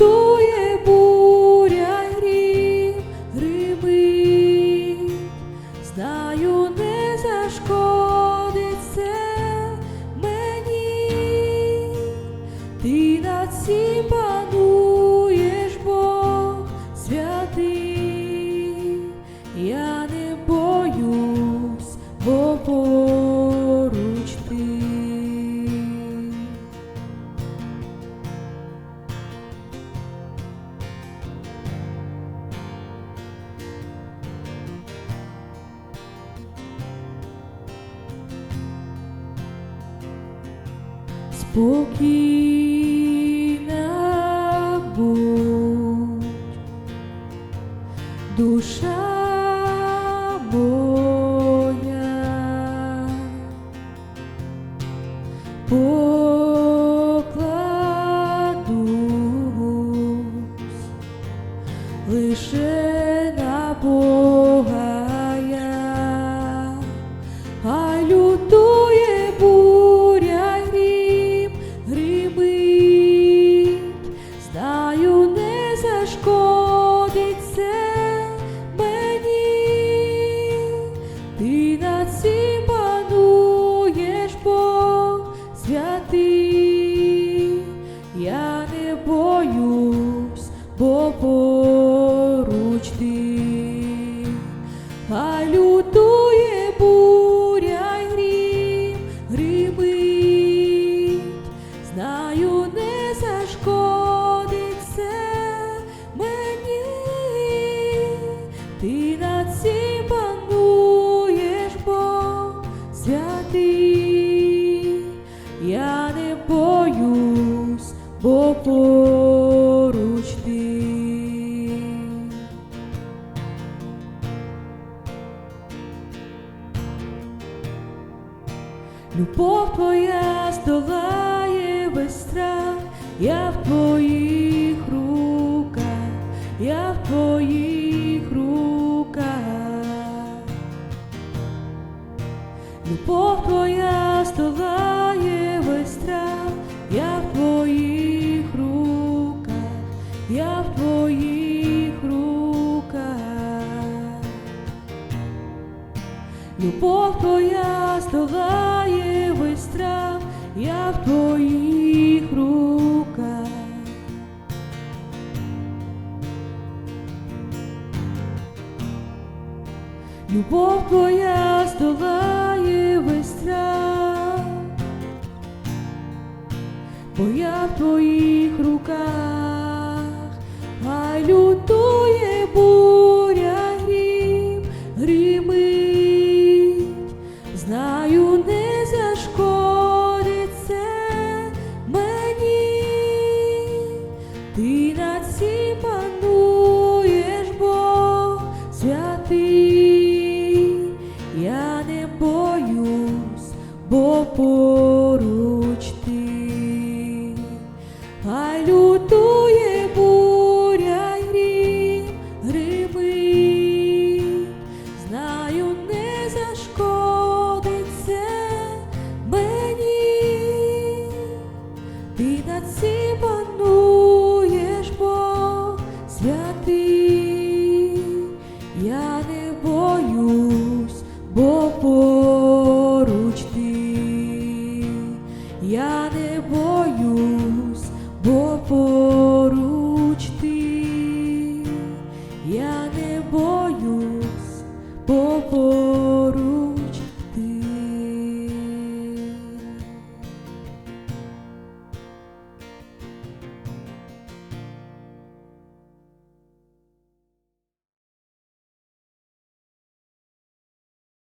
а буря грім, гримить, знаю, не зашкодить це мені, ти над всім пануєш, Бог святий, я Porque do Shaboya. Поруч а лютує буря й грім, гримить, знаю, не зашкодить це мені, ти над всім пануєш, Бог святий, я не боюсь, бо Любов твоя здолає весь страх, я в твоїх руках, я в твоїх руках. Любов твоя здолає весь страх, я в твоїх руках, я в твоїх руках. Любов твоя здолає я в твоїх руках. Любов твоя здолає весь страх, бо я в твоїх руках, я не боюсь, бо.